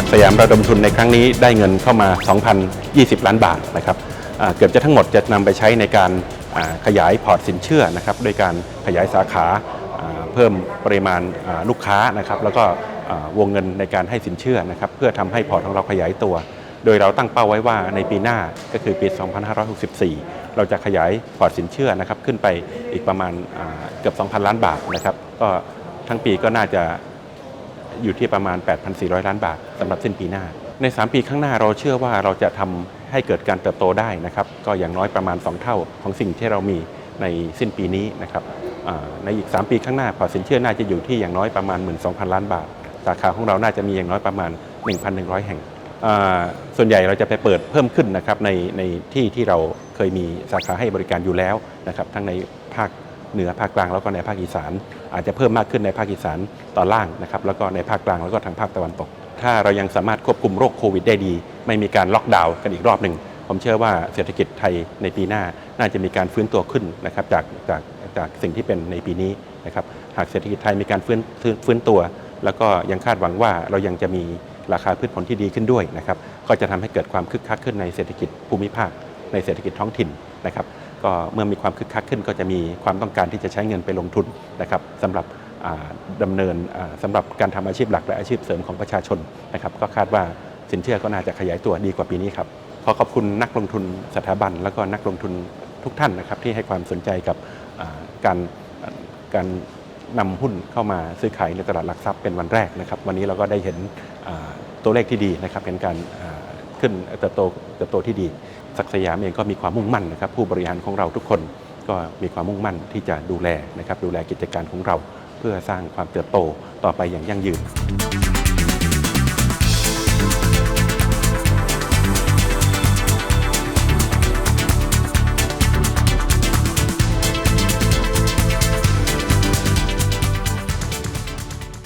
ัสยามระดมทุนในครั้งนี้ได้เงินเข้ามา 2,020 ล้านบาทนะครับเกือบจะทั้งหมดจะนำไปใช้ในการขยายพอร์ตสินเชื่อนะครับโดยการขยายสาขาเพิ่มปริมาณลูกค้านะครับแล้วก็วงเงินในการให้สินเชื่อนะครับเพื่อทำให้พอร์ตของเราขยายตัว โดยเราตั้งเป้าไว้ว่าในปีหน้าก็คือปี 2564 เราจะขยายพอร์ตสินเชื่อนะครับขึ้นไปอีกประมาณเกือบ 2,000 ล้านบาทนะครับก็ทั้งปีก็น่าจะ อยู่ที่ประมาณ 8,400 ล้านบาทสำหรับสิ้นปีหน้า ใน 3 ปีข้างหน้าเราเชื่อว่าเราจะทำให้เกิดการเติบโตได้นะครับก็อย่างน้อยประมาณ 2 เท่าของสิ่งที่เรามีในสิ้นปีนี้นะครับในอีก 3 ปีข้างหน้าพอสินเชื่อน่าจะอยู่ที่อย่างน้อยประมาณ 12,000 ล้านบาท สาขาของเราน่าจะมีอย่างน้อยประมาณ 1,100 แห่ง ส่วนใหญ่เราจะไปเปิดเพิ่มขึ้นนะครับในในที่ที่เราเคยมีสาขาให้บริการอยู่แล้วนะครับทั้งในภาค เหนือภาคกลางแล้วก็ในภาคอีสาน อาจจะเพิ่มมากขึ้นในภาคอีสานตอนล่างนะครับแล้วก็ในภาคกลางแล้วก็ทางภาคตะวันตก ถ้าเรายังสามารถควบคุมโรคโควิดได้ดี ไม่มีการล็อกดาวน์กันอีกรอบหนึ่งผมเชื่อว่าเศรษฐกิจไทยในปีหน้าน่าจะมีการฟื้นตัวขึ้นนะครับจากจากจากสิ่งที่เป็นในปีนี้นะครับหากเศรษฐกิจไทยมีการฟื้นฟื้นฟื้นตัว แล้วก็ยังคาดหวังว่าเรายังจะมีราคาพืชผลที่ดีขึ้นด้วยนะครับก็จะทำให้เกิดความคึกคักขึ้นในเศรษฐกิจภูมิภาค ในเศรษฐกิจท้องถิ่นนะครับ ก็เมื่อมีความคึกคักขึ้นก็จะมีความต้องการที่จะใช้เงินไปลงทุนนะครับสำหรับอ่าดำเนินอ่าสำหรับการทำอาชีพหลักและอาชีพเสริมของประชาชนนะครับ ก็คาดว่าสินเชื่อก็น่าจะขยายตัวดีกว่าปีนี้ครับขอขอบคุณนักลงทุนสถาบัน แล้วก็นักลงทุนทุกท่านนะครับที่ให้ความสนใจกับการการนำหุ้นเข้ามาซื้อขายในตลาดหลักทรัพย์เป็นวันแรกนะครับ วันนี้เราก็ได้เห็นตัวเลขที่ดีนะครับเป็นการา ขึ้นเติบโตเติบโตที่ดีศักสยามเองก็มีความมุ่งมั่นนะครับ ผู้บริหารของเราทุกคนก็มีความมุ่งมั่นที่จะดูแลนะครับดูแลกิจการของเรา เพื่อสร้างความเติบโตต่อไปอย่างยั่งยืน